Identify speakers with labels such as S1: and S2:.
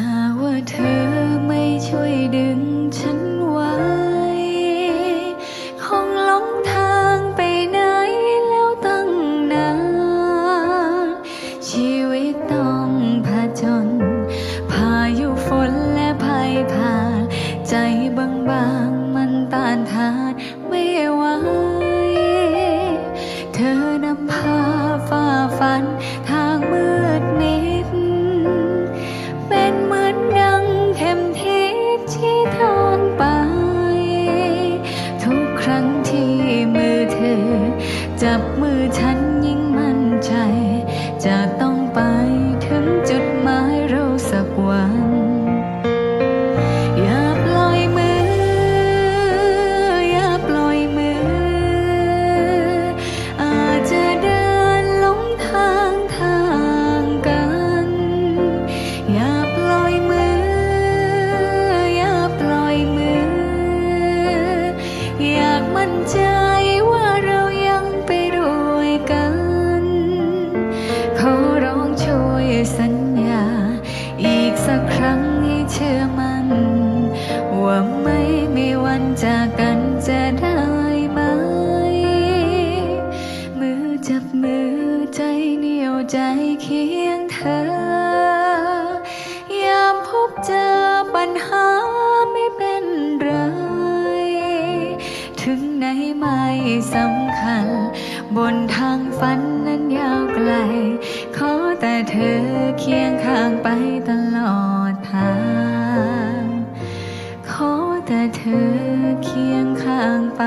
S1: หากว่าเธอไม่ช่วยดึงฉันไว้ คงหลงทางไปไหนแล้วตั้งนาน ชีวิตต้องผจญพายุฝนและภัยผ่านใจบาง จะต้องไปถึงจุดหมายเราสักวัน อย่าปล่อยมือ อย่าปล่อยมือ อาจจะเดินหลงทางทางกัน อย่าปล่อยมือ อย่าปล่อยมือ อยากมั่นใจ กสักครั้งให้เชื่อมันว่าไม่มีวันจากกันจะได้ไหม มือจับมือใจเหนียวใจเคียงเธอ ยามพบเจอปัญหาไม่เป็นไร ถึงไหนไม่สำคัญ บนทางฝันนั้นยาวไกล ขอแต่เธอเคียงข้างไปตลอด เคียงข้างไป